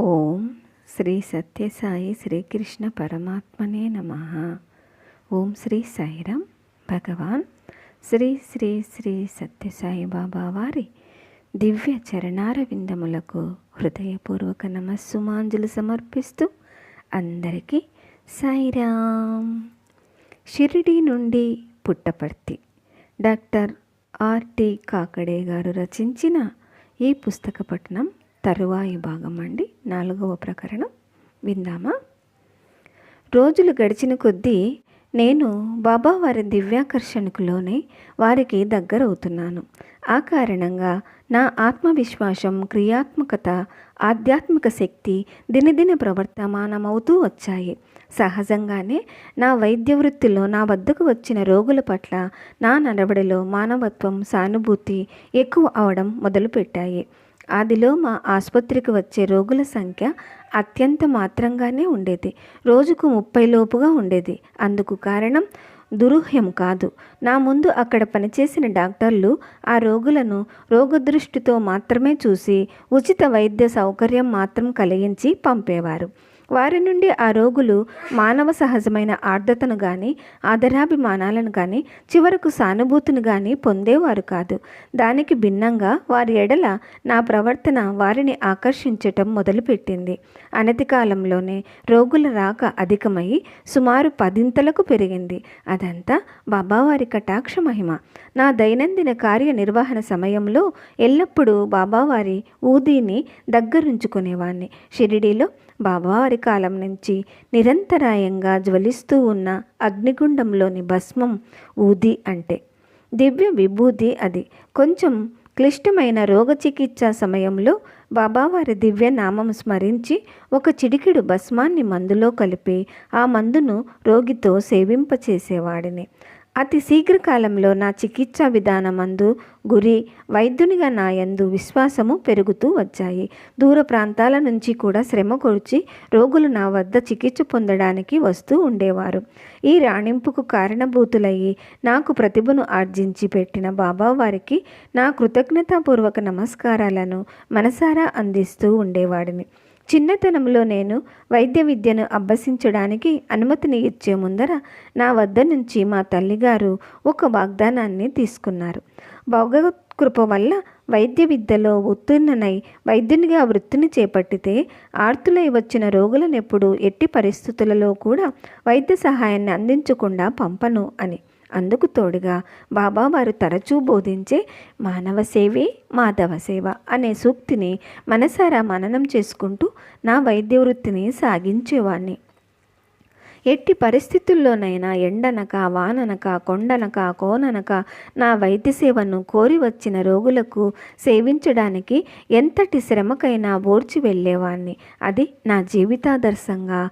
ఓం శ్రీ సత్యసాయి శ్రీకృష్ణ పరమాత్మనే నమ. ఓం శ్రీ సాయిరామ్ భగవాన్. శ్రీ శ్రీ శ్రీ సత్యసాయి బాబా వారి దివ్య చరణార విందములకు హృదయపూర్వక నమస్సుమాంజలు సమర్పిస్తూ అందరికీ సాయిరామ్ షిరిడి నుండి పుట్టపర్తి. డాక్టర్ ఆర్టి కాకడే గారు రచించిన ఈ పుస్తక పఠనం తరువాయి భాగం అండి. నాలుగవ ప్రకరణం విందామా? రోజులు గడిచిన కొద్దీ నేను బాబా వారి దివ్యాకర్షణకు లోనే వారికి దగ్గరవుతున్నాను. ఆ కారణంగా నా ఆత్మవిశ్వాసం క్రియాత్మకత ఆధ్యాత్మిక శక్తి దినదిన ప్రవర్తమానమవుతూ వచ్చాయి. సహజంగానే నా వైద్య వృత్తిలో నా వద్దకు వచ్చిన రోగుల పట్ల నా నడవడిలో మానవత్వం సానుభూతి ఎక్కువ అవడం మొదలుపెట్టాయి. ఆదిలో మా ఆసుపత్రికి వచ్చే రోగుల సంఖ్య అత్యంత మాత్రంగానే ఉండేది. రోజుకు ముప్పై లోపుగా ఉండేది. అందుకు కారణం దురూహ్యం కాదు. నా ముందు అక్కడ పనిచేసిన డాక్టర్లు ఆ రోగులను రోగదృష్టితో మాత్రమే చూసి ఉచిత వైద్య సౌకర్యం మాత్రం కలిగించి పంపేవారు. వారి నుండి ఆ రోగులు మానవ సహజమైన ఆర్ద్రతను కానీ ఆదరాభిమానాలను కానీ చివరకు సానుభూతిని కానీ పొందేవారు కాదు. దానికి భిన్నంగా వారి ఎడల నా ప్రవర్తన వారిని ఆకర్షించటం మొదలుపెట్టింది. అనతి కాలంలోనే రోగుల రాక అధికమై సుమారు పదింతలకు పెరిగింది. అదంతా బాబావారి కటాక్ష మహిమ. నా దైనందిన కార్యనిర్వహణ సమయంలో ఎల్లప్పుడూ బాబావారి ఊదీని దగ్గరుంచుకునేవాణ్ణి. షిరిడీలో బాబావారి కాలం నుంచి నిరంతరాయంగా జ్వలిస్తూ ఉన్న అగ్నిగుండంలోని భస్మం ఊది అంటే. దివ్య విభూతి అది. కొంచెం క్లిష్టమైన రోగ చికిత్స సమయంలో బాబావారి దివ్య నామం స్మరించి ఒక చిడికిడు భస్మాన్ని మందులో కలిపి ఆ మందును రోగితో సేవింపచేసేవాడిని. అతి శీఘ్రకాలంలో నా చికిత్సా విధానమందు గురి వైద్యునిగా నా యందు విశ్వాసము పెరుగుతూ వచ్చాయి. దూర ప్రాంతాల నుంచి కూడా శ్రమ కొడిచి రోగులు నా వద్ద చికిత్స పొందడానికి వస్తూ ఉండేవారు. ఈ రాణింపుకు కారణభూతులయ్యి నాకు ప్రతిభను ఆర్జించి పెట్టిన బాబా వారికి నా కృతజ్ఞతాపూర్వక నమస్కారాలను మనసారా అందిస్తూ ఉండేవాడిని. చిన్నతనంలో నేను వైద్య విద్యను అభ్యసించడానికి అనుమతిని ఇచ్చే ముందర నా వద్ద నుంచి మా తల్లిగారు ఒక వాగ్దానాన్ని తీసుకున్నారు. భగవత్ కృప వల్ల వైద్య విద్యలో ఉత్తీర్ణనై వైద్యునిగా వృత్తిని చేపట్టితే ఆర్తులై వచ్చిన రోగులనెప్పుడు ఎట్టి పరిస్థితులలో కూడా వైద్య సహాయాన్ని అందించకుండా పంపను అని. అందుకు తోడుగా బాబా వారు తరచూ బోధించే మానవ సేవే మాధవ సేవ అనే సూక్తిని మనసారా మననం చేసుకుంటూ నా వైద్య వృత్తిని సాగించేవాణ్ణి. ఎట్టి పరిస్థితుల్లోనైనా ఎండనక వాననక కొండనక కోననక నా వైద్య సేవను కోరి వచ్చిన రోగులకు సేవించడానికి ఎంతటి శ్రమకైనా ఓర్చి వెళ్ళేవాణ్ణి. అది నా జీవితాదర్శంగా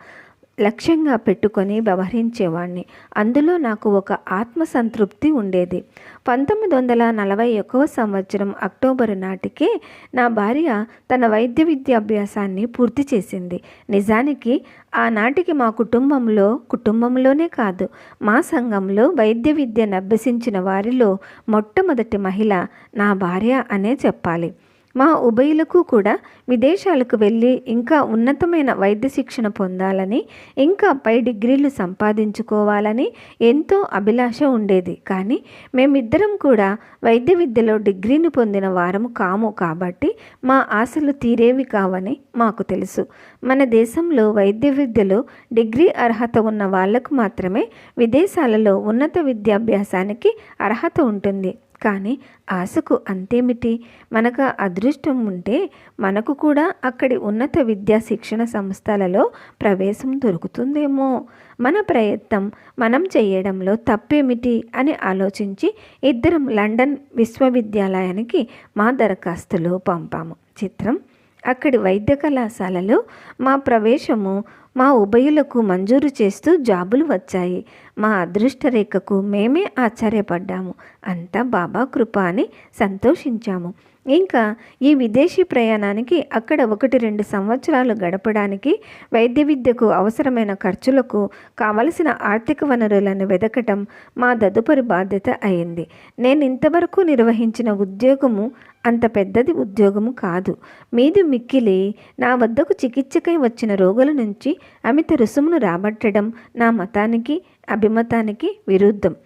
లక్ష్యంగా పెట్టుకొని వ్యవహరించేవాణ్ణి. అందులో నాకు ఒక ఆత్మసంతృప్తి ఉండేది. పంతొమ్మిది వందల నలభై ఒకవ సంవత్సరం అక్టోబరు నాటికే నా భార్య తన వైద్య విద్యాభ్యాసాన్ని పూర్తి చేసింది. నిజానికి ఆనాటికి మా కుటుంబంలో కుటుంబంలోనే కాదు మా సంఘంలో వైద్య విద్యను అభ్యసించిన వారిలో మొట్టమొదటి మహిళ నా భార్య అనే చెప్పాలి. మా ఉభయులకు కూడా విదేశాలకు వెళ్ళి ఇంకా ఉన్నతమైన వైద్య శిక్షణ పొందాలని ఇంకా పై డిగ్రీలు సంపాదించుకోవాలని ఎంతో అభిలాష ఉండేది. కానీ మేమిద్దరం కూడా వైద్య విద్యలో డిగ్రీని పొందిన వారము కాము కాబట్టి మా ఆశలు తీరేవి కావని మాకు తెలుసు. మన దేశంలో వైద్య విద్యలో డిగ్రీ అర్హత ఉన్న వాళ్ళకు మాత్రమే విదేశాలలో ఉన్నత విద్యాభ్యాసానికి అర్హత ఉంటుంది. కానీ ఆశకు అంతేమిటి? మనకు అదృష్టం ఉంటే మనకు కూడా అక్కడి ఉన్నత విద్యా శిక్షణ సంస్థలలో ప్రవేశం దొరుకుతుందేమో. మన ప్రయత్నం మనం చేయడంలో తప్పేమిటి అని ఆలోచించి ఇద్దరం లండన్ విశ్వవిద్యాలయానికి మా దరఖాస్తులు పంపాము. చిత్రం అక్కడి వైద్య కళాశాలలో మా ప్రవేశము మా ఉభయులకు మంజూరు చేస్తూ జాబులు వచ్చాయి. మా అదృష్టరేఖకు మేమే ఆశ్చర్యపడ్డాము. అంతా బాబా కృప అని సంతోషించాము. ఇంకా ఈ విదేశీ ప్రయాణానికి అక్కడ ఒకటి రెండు సంవత్సరాలు గడపడానికి వైద్య విద్యకు అవసరమైన ఖర్చులకు కావలసిన ఆర్థిక వనరులను వెదకటం మా తదుపరి బాధ్యత అయింది. నేను ఇంతవరకు నిర్వహించిన ఉద్యోగము అంత పెద్దది ఉద్యోగము కాదు. మీది మిక్కిలి నా వద్దకు చికిత్సకై వచ్చిన రోగుల నుంచి అమిత రుసుమును రాబట్టడం నా మతానికి అభిమతానికి విరుద్ధం.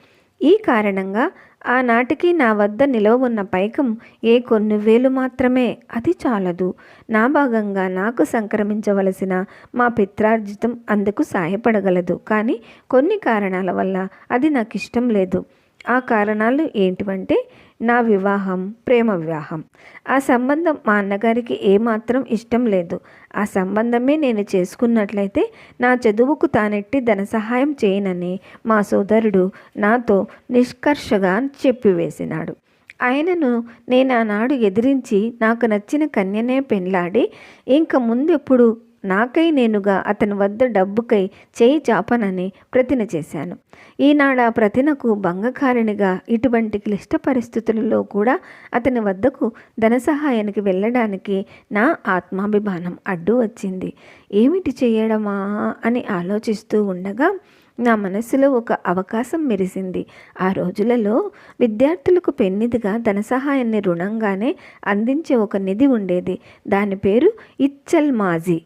ఈ కారణంగా ఆనాటికి నా వద్ద నిలవ ఉన్న పైకం ఏ కొన్ని వేలు మాత్రమే. అది చాలదు. నా భాగంగా నాకు సంక్రమించవలసిన మా పిత్రార్జితం అందుకు సాయపడగలదు. కానీ కొన్ని కారణాల వల్ల అది నాకు ఇష్టం లేదు. ఆ కారణాలు ఏంటివంటే నా వివాహం ప్రేమ వివాహం. ఆ సంబంధం మా అన్నగారికి ఏమాత్రం ఇష్టం లేదు. ఆ సంబంధమే నేను చేసుకున్నట్లయితే నా చదువుకు తానెట్టి ధన సహాయం చేయనని మా సోదరుడు నాతో నిష్కర్షగా చెప్పివేసినాడు. ఆయనను నేను ఆనాడు ఎదిరించి నాకు నచ్చిన కన్యనే పెండ్లాడి ఇంక ముందెప్పుడు నాకై నేనుగా అతని వద్ద డబ్బుకై చేయి చాపనని ప్రతిన చేశాను. ఈనాడు ఆ ప్రతినకు భంగకారిణిగా ఇటువంటి క్లిష్ట పరిస్థితులలో కూడా అతని వద్దకు ధన సహాయానికి వెళ్ళడానికి నా ఆత్మాభిమానం అడ్డు వచ్చింది. ఏమిటి చేయడమా అని ఆలోచిస్తూ ఉండగా నా మనసులో ఒక అవకాశం మెరిసింది. ఆ రోజులలో విద్యార్థులకు పెన్నిదిగా ధన సహాయాన్ని రుణంగానే అందించే ఒక నిధి ఉండేది. దాని పేరు ఇచ్చల్ మాజీ.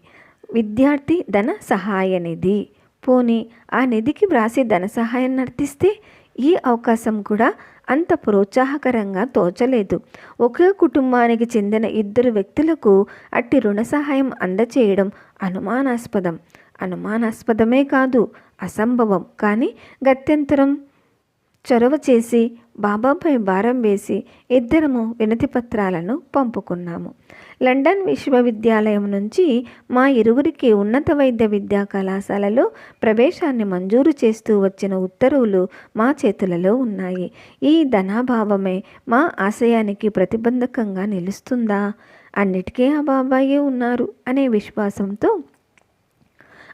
విద్యార్థి ధన సహాయ నిధి. పోనీ ఆ నిధికి వ్రాసి ధన సహాయం నర్తిస్తే ఈ అవకాశం కూడా అంత ప్రోత్సాహకరంగా తోచలేదు. ఒకే కుటుంబానికి చెందిన ఇద్దరు వ్యక్తులకు అట్టి రుణ సహాయం అందచేయడం అనుమానాస్పదం. అనుమానాస్పదమే కాదు అసంభవం. కానీ గత్యంతరం చొరవ చేసి బాబాపై భారం వేసి ఇద్దరము వినతి పత్రాలను పంపుకున్నాము. లండన్ విశ్వవిద్యాలయం నుంచి మా ఇరువురికి ఉన్నత వైద్య విద్యా కళాశాలలో ప్రవేశాన్ని మంజూరు చేస్తూ వచ్చిన ఉత్తర్వులు మా చేతులలో ఉన్నాయి. ఈ ధనాభావమే మా ఆశయానికి ప్రతిబంధకంగా నిలుస్తుందా? అన్నిటికీ ఆ బాబాయే ఉన్నారు అనే విశ్వాసంతో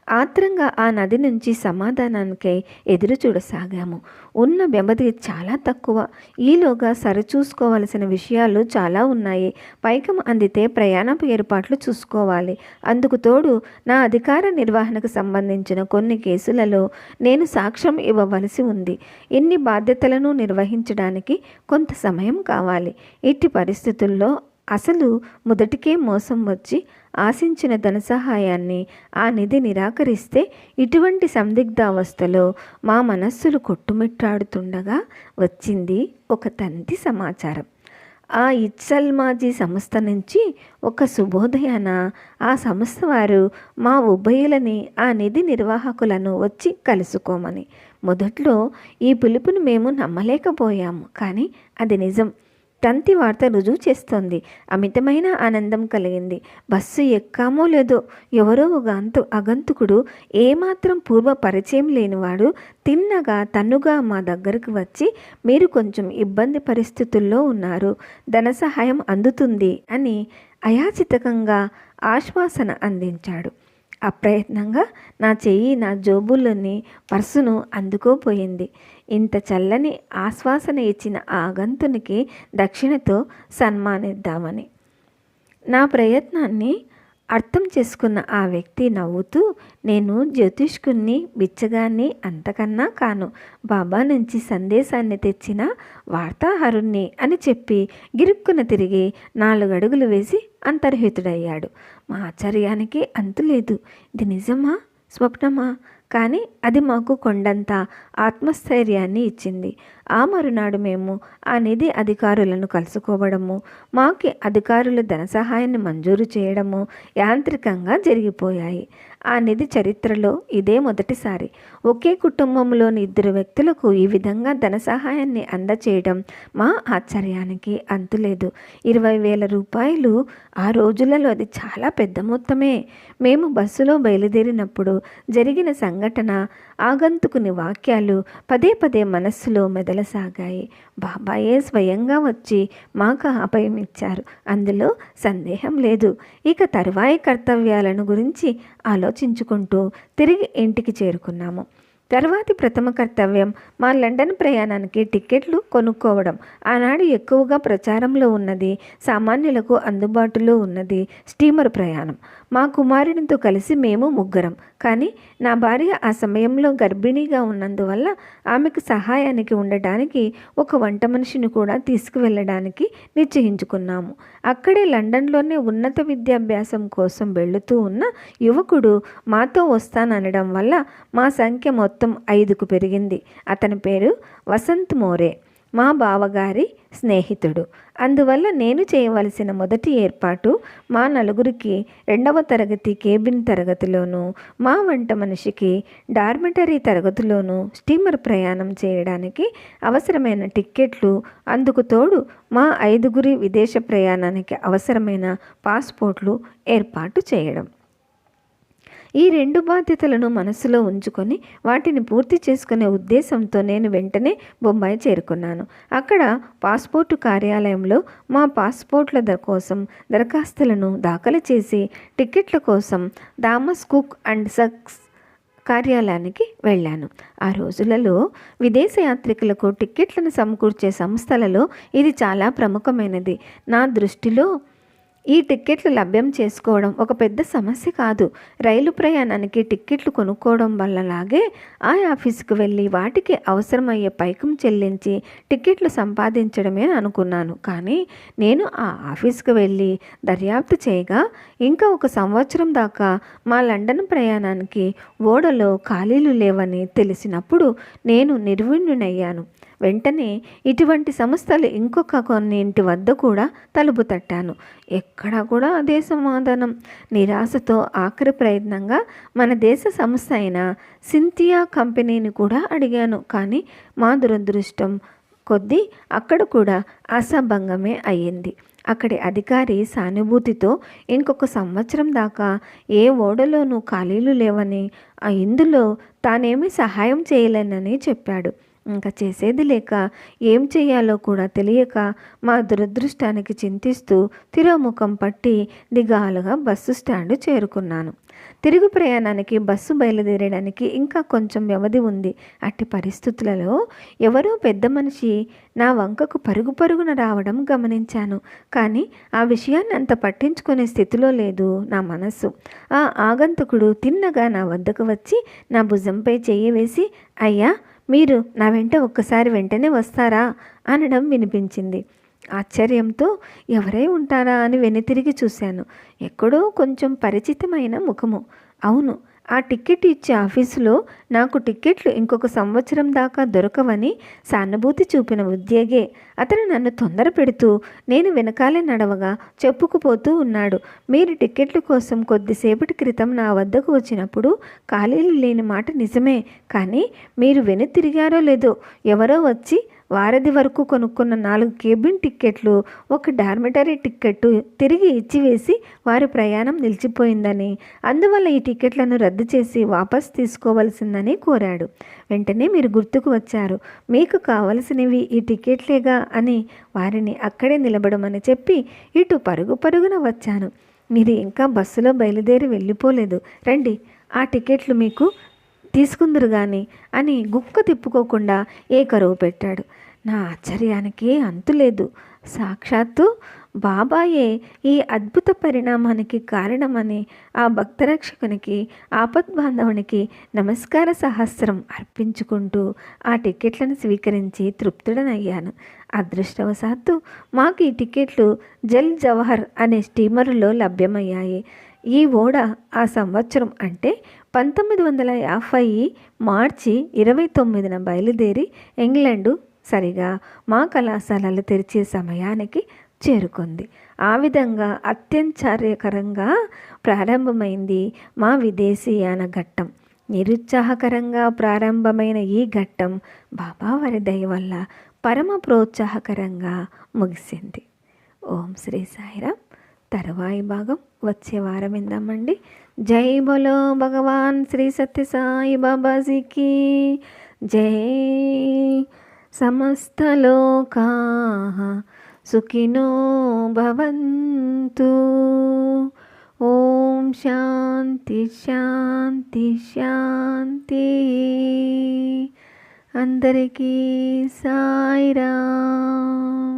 ఆత్రంగా ఆ నది నుంచి సమాధానానికై ఎదురు చూడసాగాము ఉన్న వ్యవధి చాలా తక్కువ. ఈలోగా సరిచూసుకోవలసిన విషయాలు చాలా ఉన్నాయి. పైకం అందితే ప్రయాణపు ఏర్పాట్లు చూసుకోవాలి. అందుకు తోడు నా అధికార నిర్వహణకు సంబంధించిన కొన్ని కేసులలో నేను సాక్ష్యం ఇవ్వవలసి ఉంది. ఇన్ని బాధ్యతలను నిర్వహించడానికి కొంత సమయం కావాలి. ఇట్టి పరిస్థితుల్లో అసలు మొదటికే మోసం వచ్చి ఆశించిన ధన సహాయాన్ని ఆ నిధి నిరాకరిస్తే ఇటువంటి సందిగ్ధావస్థలో మా మనస్సులు కొట్టుమిట్టాడుతుండగా వచ్చింది ఒక తంతి సమాచారం. ఆ ఇచ్చల్మాజీ సంస్థ నుంచి ఒక శుభోదయాన ఆ సంస్థ వారు మా ఉభయులని ఆ నిధి నిర్వాహకులను వచ్చి కలుసుకోమని. మొదట్లో ఈ పిలుపును మేము నమ్మలేకపోయాము కానీ అది నిజం. తంతి వార్త రుజువు చేస్తోంది. అమితమైన ఆనందం కలిగింది. బస్సు ఎక్కామో లేదో ఎవరో ఒక అంతు అగంతుకుడు ఏమాత్రం పూర్వ పరిచయం లేనివాడు తిన్నగా తన్నుగా మా దగ్గరకు వచ్చి మీరు కొంచెం ఇబ్బంది పరిస్థితుల్లో ఉన్నారు. ధన సహాయం అందుతుంది అని అయాచితకంగా ఆశ్వాసన అందించాడు. అప్రయత్నంగా నా చెయ్యి నా జోబుల్లోని పర్సును అందుకోపోయింది ఇంత చల్లని ఆశ్వాసన ఇచ్చిన ఆ గంతునికి దక్షిణతో సన్మానిద్దామని. నా ప్రయత్నాన్ని అర్థం చేసుకున్న ఆ వ్యక్తి నవ్వుతూ నేను జ్యోతిష్కుణ్ణి బిచ్చగాన్ని అంతకన్నా కాను బాబా నుంచి సందేశాన్ని తెచ్చిన వార్తాహరుణ్ణి అని చెప్పి గిరుక్కున తిరిగి నాలుగు అడుగులు వేసి అంతర్హితుడయ్యాడు. మా ఆశ్చర్యానికి అంతులేదు ఇది నిజమా? స్వప్నమా? కానీ అది మాకు కొండంత ఆత్మస్థైర్యాన్ని ఇచ్చింది. ఆ మరునాడు మేము ఆ నిధి అధికారులను కలుసుకోవడము మాకి అధికారులు ధన సహాయాన్ని మంజూరు చేయడము యాంత్రికంగా జరిగిపోయాయి. ఆ నిధి చరిత్రలో ఇదే మొదటిసారి. ఒకే కుటుంబంలోని ఇద్దరు వ్యక్తులకు ఈ విధంగా ధన సహాయాన్ని అందచేయడం మా ఆశ్చర్యానికి అంతులేదు. ఇరవై వేల రూపాయలు ఆ రోజులలో అది చాలా పెద్ద మొత్తమే. మేము బస్సులో బయలుదేరినప్పుడు జరిగిన సంఘటన ఆగంతుకుని వాక్యాలు పదే పదే మనస్సులో మెదలసాగాయి. బాబాయే స్వయంగా వచ్చి మాకు అభయం ఇచ్చారు అందులో సందేహం లేదు. ఇక తరువాయి కర్తవ్యాలను గురించి ఆలోచించుకుంటూ తిరిగి ఇంటికి చేరుకున్నాము. తర్వాతి ప్రథమ కర్తవ్యం మా లండన్ ప్రయాణానికి టిక్కెట్లు కొనుక్కోవడం. ఆనాడు ఎక్కువగా ప్రచారంలో ఉన్నది సామాన్యులకు అందుబాటులో ఉన్నది స్టీమర్ ప్రయాణం. మా కుమారునితో కలిసి మేము ముగ్గురం. కానీ నా భార్య ఆ సమయంలో గర్భిణీగా ఉన్నందువల్ల ఆమెకు సహాయానికి ఉండటానికి ఒక వంట మనిషిని కూడా తీసుకువెళ్ళడానికి నిశ్చయించుకున్నాము. అక్కడే లండన్లోనే ఉన్నత విద్యాభ్యాసం కోసం వెళుతూ ఉన్న యువకుడు మాతో వస్తాననడం వల్ల మా సంఖ్య మొత్తం మొత్తం ఐదుకు పెరిగింది. అతని పేరు వసంత్ మోరే. మా బావగారి స్నేహితుడు. అందువల్ల నేను చేయవలసిన మొదటి ఏర్పాటు మా నలుగురికి రెండవ తరగతి కేబిన్ తరగతిలోనూ మా వంట మనిషికి డార్మెటరీ తరగతిలోనూ స్టీమర్ ప్రయాణం చేయడానికి అవసరమైన టిక్కెట్లు అందుకు తోడు మా ఐదుగురి విదేశ ప్రయాణానికి అవసరమైన పాస్పోర్ట్లు ఏర్పాటు చేయడం. ఈ రెండు బాధ్యతలను మనసులో ఉంచుకొని వాటిని పూర్తి చేసుకునే ఉద్దేశంతో నేను వెంటనే బొంబాయి చేరుకున్నాను. అక్కడ పాస్పోర్టు కార్యాలయంలో మా పాస్పోర్ట్ల ద కోసం దరఖాస్తులను దాఖలు చేసి టిక్కెట్ల కోసం థామస్ కుక్ అండ్ సక్స్ కార్యాలయానికి వెళ్ళాను. ఆ రోజులలో విదేశ యాత్రికులకు టిక్కెట్లను సమకూర్చే సంస్థలలో ఇది చాలా ప్రముఖమైనది. నా దృష్టిలో ఈ టిక్కెట్లు లభ్యం చేసుకోవడం ఒక పెద్ద సమస్య కాదు. రైలు ప్రయాణానికి టిక్కెట్లు కొనుక్కోవడం వల్లలాగే ఆ ఆఫీసుకు వెళ్ళి వాటికి అవసరమయ్యే పైకం చెల్లించి టిక్కెట్లు సంపాదించడమే అనుకున్నాను. కానీ నేను ఆ ఆఫీసుకు వెళ్ళి దర్యాప్తు చేయగా ఇంకా ఒక సంవత్సరం దాకా మా లండన్ ప్రయాణానికి ఓడలో ఖాళీలు లేవని తెలిసినప్పుడు నేను నిర్వీణ్యునయ్యాను వెంటనే ఇటువంటి సంస్థలు ఇంకొక కొన్నింటి వద్ద కూడా తలుపు తట్టాను. ఎక్కడా కూడా అదే సమాధానం. నిరాశతో ఆఖరి ప్రయత్నంగా మన దేశ సంస్థ అయిన సింథియా కంపెనీని కూడా అడిగాను. కానీ మా దురదృష్టం కొద్దీ అక్కడ కూడా ఆశాభంగమే అయ్యింది. అక్కడి అధికారి సానుభూతితో ఇంకొక సంవత్సరం దాకా ఏ ఓడలోనూ ఖాళీలు లేవని ఇందులో తానేమీ సహాయం చేయలేనని చెప్పాడు. ఇంకా చేసేది లేక ఏం చేయాలో కూడా తెలియక మా దురదృష్టానికి చింతిస్తూ తిరోముఖం పట్టి దిగాలుగా బస్సు స్టాండ్ చేరుకున్నాను. తిరుగు ప్రయాణానికి బస్సు బయలుదేరడానికి ఇంకా కొంచెం వ్యవధి ఉంది. అట్టి పరిస్థితులలో ఎవరో పెద్ద మనిషి నా వంకకు పరుగు పరుగున రావడం గమనించాను. కానీ ఆ విషయాన్ని అంత పట్టించుకునే స్థితిలో లేదు నా మనస్సు ఆ ఆగంతకుడు తిన్నగా నా వద్దకు వచ్చి నా భుజంపై చేయవేసి వేసి అయ్యా మీరు నా వెంట ఒక్కసారి వెంటనే వస్తారా? అనడం వినిపించింది. ఆశ్చర్యంతో ఎవరై ఉంటారా అని వెనుతిరిగి చూశాను. ఎక్కడో కొంచెం పరిచితమైన ముఖము. అవును ఆ టికెట్ ఇచ్చే ఆఫీసులో నాకు టిక్కెట్లు ఇంకొక సంవత్సరం దాకా దొరకవని సానుభూతి చూపిన ఉద్యోగే. అతను నన్ను తొందర పెడుతూ నేను వెనకాలే నడవగా చెప్పుకుపోతూ ఉన్నాడు. మీరు టికెట్ల కోసం కొద్దిసేపటి క్రితం నా వద్దకు వచ్చినప్పుడు ఖాళీలు లేని మాట నిజమే. కానీ మీరు వెను తిరిగారో లేదో ఎవరో వచ్చి వారధి వరకు కొనుక్కున్న నాలుగు కేబిన్ టిక్కెట్లు ఒక డార్మిటరీ టిక్కెట్టు తిరిగి ఇచ్చివేసి వారి ప్రయాణం నిలిచిపోయిందని అందువల్ల ఈ టిక్కెట్లను రద్దు చేసి వాపస్ తీసుకోవలసిందని కోరాడు. వెంటనే మీరు గుర్తుకు వచ్చారు. మీకు కావలసినవి ఈ టిక్కెట్లేగా అని వారిని అక్కడే నిలబడమని చెప్పి ఇటు పరుగు పరుగున వచ్చాను. మీరు ఇంకా బస్సులో బయలుదేరి వెళ్ళిపోలేదు. రండి ఆ టికెట్లు మీకు తీసుకుందరు కానీ అని గుక్క తిప్పుకోకుండా ఏ కరువు పెట్టాడు నా ఆశ్చర్యానికి అంతులేదు సాక్షాత్తు బాబాయే ఈ అద్భుత పరిణామానికి కారణమని ఆ భక్తరక్షకునికి ఆపద్బాంధవునికి నమస్కార సహస్రం అర్పించుకుంటూ ఆ టికెట్లను స్వీకరించి తృప్తుడనయ్యాను. అదృష్టవశాత్తు మాకు ఈ టికెట్లు జల్ జవహర్ అనే స్టీమరులో లభ్యమయ్యాయి. ఈ ఓడ ఆ సంవత్సరం అంటే పంతొమ్మిది వందల యాభై మార్చి ఇరవై తొమ్మిదిన బయలుదేరి ఇంగ్లాండు సరిగా మా కళాశాలలు తెరిచే సమయానికి చేరుకుంది. ఆ విధంగా అత్యంచార్యకరంగా ప్రారంభమైంది మా విదేశీయాన ఘట్టం. నిరుత్సాహకరంగా ప్రారంభమైన ఈ ఘట్టం బాబావారి దయ వల్ల పరమ ప్రోత్సాహకరంగా ముగిసింది. ఓం శ్రీ సాయిరామ్. తర్వాయి భాగం వచ్చే వారం విందామండి. జై బోలో భగవాన్ శ్రీ సత్యసాయి బాబాజీకి. జై సమస్తలోకా సుఖినో భవంతు. ఓం శాంతి శాంతి శాంతి. అందరికీ సాయిరామ్.